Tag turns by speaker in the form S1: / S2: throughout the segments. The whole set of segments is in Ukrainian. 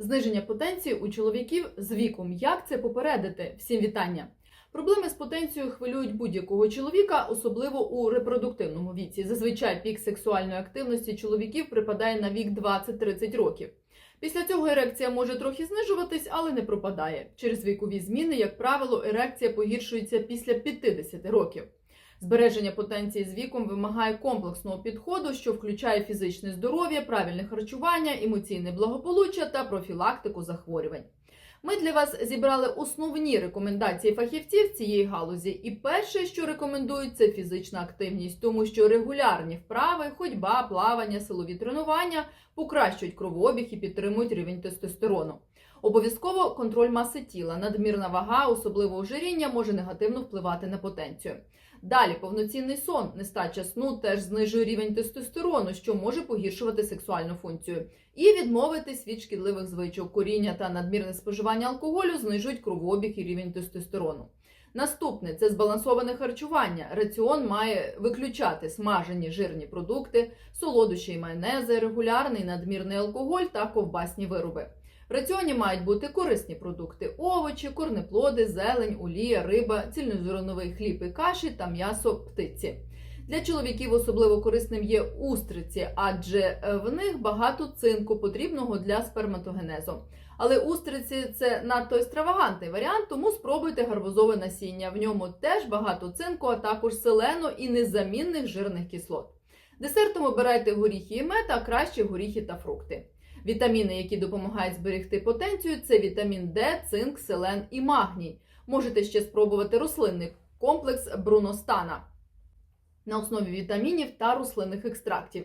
S1: Зниження потенції у чоловіків з віком. Як це попередити? Всім вітання! Проблеми з потенцією хвилюють будь-якого чоловіка, особливо у репродуктивному віці. Зазвичай пік сексуальної активності чоловіків припадає на вік 20-30 років. Після цього ерекція може трохи знижуватись, але не пропадає. Через вікові зміни, як правило, ерекція погіршується після 50 років. Збереження потенції з віком вимагає комплексного підходу, що включає фізичне здоров'я, правильне харчування, емоційне благополуччя та профілактику захворювань. Ми для вас зібрали основні рекомендації фахівців цієї галузі. І перше, що рекомендують, це фізична активність, тому що регулярні вправи, ходьба, плавання, силові тренування покращують кровообіг і підтримують рівень тестостерону. Обов'язково контроль маси тіла, надмірна вага, особливо ожиріння, може негативно впливати на потенцію. Далі повноцінний сон, нестача сну теж знижує рівень тестостерону, що може погіршувати сексуальну функцію. І відмовитись від шкідливих звичок, коріння та надмірне споживання алкоголю знижують кровообіг і рівень тестостерону. Наступне це збалансоване харчування. Раціон має виключати смажені жирні продукти, солодощі і майонези, регулярний надмірний алкоголь та ковбасні вироби. В раціоні мають бути корисні продукти: овочі, корнеплоди, зелень, олія, риба, цільнозерновий хліб і каші та м'ясо птиці. Для чоловіків особливо корисним є устриці, адже в них багато цинку, потрібного для сперматогенезу. Але устриці це надто екстравагантний варіант, тому спробуйте гарбузове насіння. В ньому теж багато цинку, а також селено і незамінних жирних кислот. Десертом обирайте горіхи і мед, а краще горіхи та фрукти. Вітаміни, які допомагають зберегти потенцію, це вітамін Д, цинк, селен і магній. Можете ще спробувати рослинний комплекс Бруностана на основі вітамінів та рослинних екстрактів.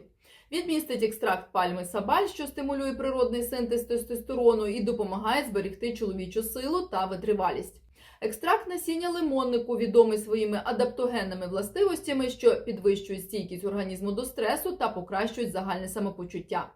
S1: Він містить екстракт пальми сабаль, що стимулює природний синтез тестостерону і допомагає зберегти чоловічу силу та витривалість. Екстракт насіння лимоннику відомий своїми адаптогенними властивостями, що підвищують стійкість організму до стресу та покращують загальне самопочуття.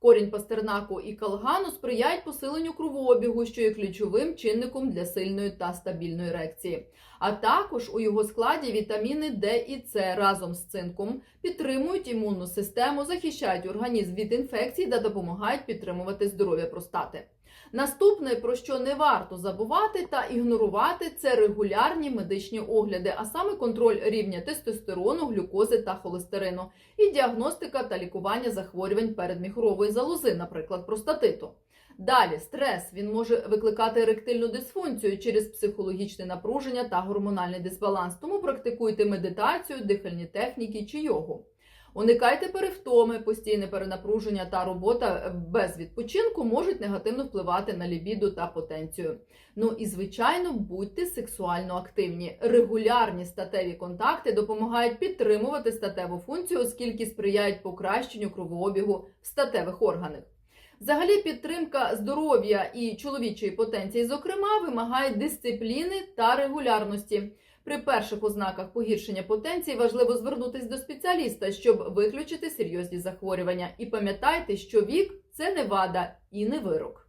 S1: Корінь пастернаку і калгану сприяють посиленню кровообігу, що є ключовим чинником для сильної та стабільної ерекції. А також у його складі вітаміни Д і С разом з цинком підтримують імунну систему, захищають організм від інфекцій та допомагають підтримувати здоров'я простати. Наступне, про що не варто забувати та ігнорувати, це регулярні медичні огляди, а саме контроль рівня тестостерону, глюкози та холестерину, і діагностика та лікування захворювань передміхорової залози, наприклад, простатиту. Далі стрес він може викликати еректильну дисфункцію через психологічне напруження та гормональний дисбаланс. Тому практикуйте медитацію, дихальні техніки чи йогу. Уникайте перевтоми, постійне перенапруження та робота без відпочинку можуть негативно впливати на лібіду та потенцію. Ну і звичайно, будьте сексуально активні. Регулярні статеві контакти допомагають підтримувати статеву функцію, оскільки сприяють покращенню кровообігу в статевих органах. Взагалі, підтримка здоров'я і чоловічої потенції, зокрема, вимагає дисципліни та регулярності. При перших ознаках погіршення потенції важливо звернутися до спеціаліста, щоб виключити серйозні захворювання. І пам'ятайте, що вік це не вада і не вирок.